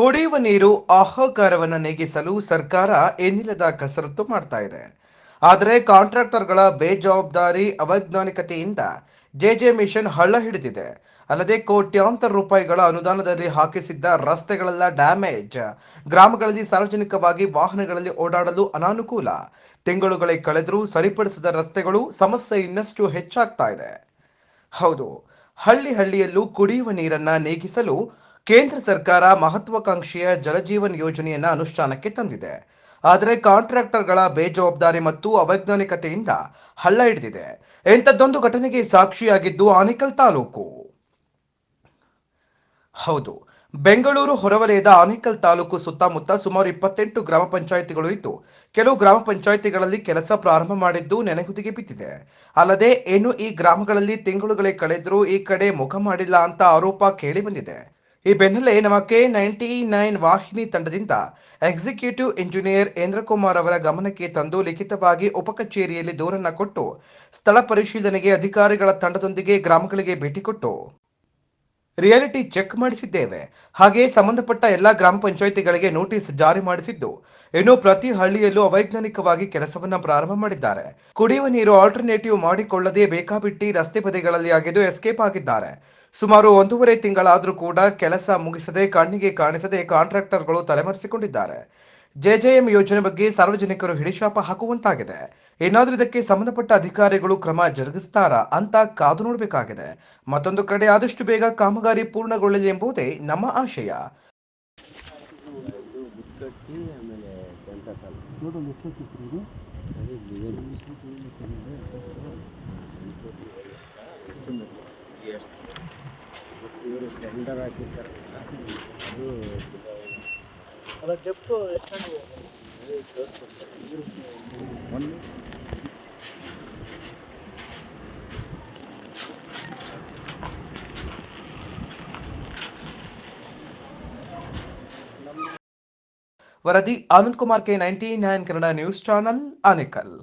ಕುಡಿಯುವ ನೀರು ಆಹಾಕಾರವನ್ನು ನೀಗಿಸಲು ಸರ್ಕಾರ ಏನಿಲ್ಲದ ಕಸರತ್ತು ಮಾಡ್ತಾ ಇದೆ. ಆದರೆ ಕಾಂಟ್ರಾಕ್ಟರ್ಗಳ ಬೇಜವಾಬ್ದಾರಿ ಅವೈಜ್ಞಾನಿಕತೆಯಿಂದ ಜೆಜೆ ಮಿಷನ್ ಹಳ್ಳ ಹಿಡಿದಿದೆ. ಅಲ್ಲದೆ ಕೋಟ್ಯಾಂತರ ರೂಪಾಯಿಗಳ ಅನುದಾನದಲ್ಲಿ ಹಾಕಿಸಿದ್ದ ರಸ್ತೆಗಳೆಲ್ಲ ಡ್ಯಾಮೇಜ್. ಗ್ರಾಮಗಳಲ್ಲಿ ಸಾರ್ವಜನಿಕವಾಗಿ ವಾಹನಗಳಲ್ಲಿ ಓಡಾಡಲು ಅನಾನುಕೂಲ. ತಿಂಗಳುಗಳೇ ಕಳೆದರೂ ಸರಿಪಡಿಸಿದ ರಸ್ತೆಗಳು ಸಮಸ್ಯೆ ಇನ್ನಷ್ಟು ಹೆಚ್ಚಾಗ್ತಾ ಇದೆ. ಹೌದು, ಹಳ್ಳಿ ಹಳ್ಳಿಯಲ್ಲೂ ಕುಡಿಯುವ ನೀರನ್ನ ನೀಗಿಸಲು ಕೇಂದ್ರ ಸರ್ಕಾರ ಮಹತ್ವಾಕಾಂಕ್ಷೆಯ ಜಲಜೀವನ್ ಯೋಜನೆಯನ್ನು ಅನುಷ್ಠಾನಕ್ಕೆ ತಂದಿದೆ. ಆದರೆ ಕಾಂಟ್ರಾಕ್ಟರ್ಗಳ ಬೇಜವಾಬ್ದಾರಿ ಮತ್ತು ಅವೈಜ್ಞಾನಿಕತೆಯಿಂದ ಹಳ್ಳ ಹಿಡಿದಿದೆ. ಎಂಥದ್ದೊಂದು ಘಟನೆಗೆ ಸಾಕ್ಷಿಯಾಗಿದ್ದು ಆನೇಕಲ್ ತಾಲೂಕು. ಹೌದು, ಬೆಂಗಳೂರು ಹೊರವಲಯದ ಆನೇಕಲ್ ತಾಲೂಕು ಸುತ್ತಮುತ್ತ ಸುಮಾರು ಇಪ್ಪತ್ತೆಂಟು ಗ್ರಾಮ ಪಂಚಾಯಿತಿಗಳು ಇದ್ದು, ಕೆಲವು ಗ್ರಾಮ ಪಂಚಾಯಿತಿಗಳಲ್ಲಿ ಕೆಲಸ ಪ್ರಾರಂಭ ಮಾಡಿದ್ದು ನೆನೆಗುದಿಗೆ ಬಿದ್ದಿದೆ. ಅಲ್ಲದೆ ಇನ್ನು ಈ ಗ್ರಾಮಗಳಲ್ಲಿ ತಿಂಗಳುಗಳೇ ಕಳೆದರೂ ಈ ಕಡೆ ಮುಖ ಮಾಡಿಲ್ಲ ಅಂತ ಆರೋಪ ಕೇಳಿ ಬಂದಿದೆ. ಈ ಬೆನ್ನಲ್ಲೇ ನಮ್ಮ ಕೆ ನೈಂಟಿ ನೈನ್ ವಾಹಿನಿ ತಂಡದಿಂದ ಎಕ್ಸಿಕ್ಯೂಟಿವ್ ಇಂಜಿನಿಯರ್ ಇಂದ್ರಕುಮಾರ್ ಅವರ ಗಮನಕ್ಕೆ ತಂದು ಲಿಖಿತವಾಗಿ ಉಪಕಚೇರಿಯಲ್ಲಿ ದೂರನ್ನು ಕೊಟ್ಟು ಸ್ಥಳ ಪರಿಶೀಲನೆಗೆ ಅಧಿಕಾರಿಗಳ ತಂಡದೊಂದಿಗೆ ಗ್ರಾಮಗಳಿಗೆ ಭೇಟಿ ಕೊಟ್ಟು ರಿಯಾಲಿಟಿ ಚೆಕ್ ಮಾಡಿಸಿದ್ದೇವೆ. ಹಾಗೆ ಸಂಬಂಧಪಟ್ಟ ಎಲ್ಲ ಗ್ರಾಮ ಪಂಚಾಯಿತಿಗಳಿಗೆ ನೋಟಿಸ್ ಜಾರಿ ಮಾಡಿಸಿದ್ದು. ಇನ್ನು ಪ್ರತಿ ಹಳ್ಳಿಯಲ್ಲೂ ಅವೈಜ್ಞಾನಿಕವಾಗಿ ಕೆಲಸವನ್ನು ಪ್ರಾರಂಭ ಮಾಡಿದ್ದಾರೆ. ಕುಡಿಯುವ ನೀರು ಆಲ್ಟರ್ನೇಟಿವ್ ಮಾಡಿಕೊಳ್ಳದೆ ಬೇಕಾಬಿಟ್ಟಿ ರಸ್ತೆ ಬದಿಗಳಲ್ಲಿ ಆಗಿದ್ದು ಎಸ್ಕೇಪ್ ಆಗಿದ್ದಾರೆ. ಸುಮಾರು ಒಂದೂವರೆ ತಿಂಗಳಾದರೂ ಕೂಡ ಕೆಲಸ ಮುಗಿಸದೆ ಕಣ್ಣಿಗೆ ಕಾಣಿಸದೆ ಕಾಂಟ್ರಾಕ್ಟರ್ಗಳು ತಲೆಮರೆಸಿಕೊಂಡಿದ್ದಾರೆ. ಜೆಜೆಎಂ ಯೋಜನೆ ಬಗ್ಗೆ ಸಾರ್ವಜನಿಕರು ಹಿಡಿಶಾಪ ಹಾಕುವಂತಾಗಿದೆ. ಏನಾದರೂ ಇದಕ್ಕೆ ಸಂಬಂಧಪಟ್ಟ ಅಧಿಕಾರಿಗಳು ಕ್ರಮ ಜರುಗಿಸ್ತಾರಾ ಅಂತ ಕಾದು ನೋಡಬೇಕಾಗಿದೆ. ಮತ್ತೊಂದು ಕಡೆ ಆದಷ್ಟು ಬೇಗ ಕಾಮಗಾರಿ ಪೂರ್ಣಗೊಳ್ಳಲಿ ಎಂಬುದೇ ನಮ್ಮ ಆಶಯ. ಅದು ಅದರ ಡೆಪ್ತು ಎಷ್ಟು ಒಂದು ವರದಿ Anand Kumar K ninety nine Kannada news channel Anekal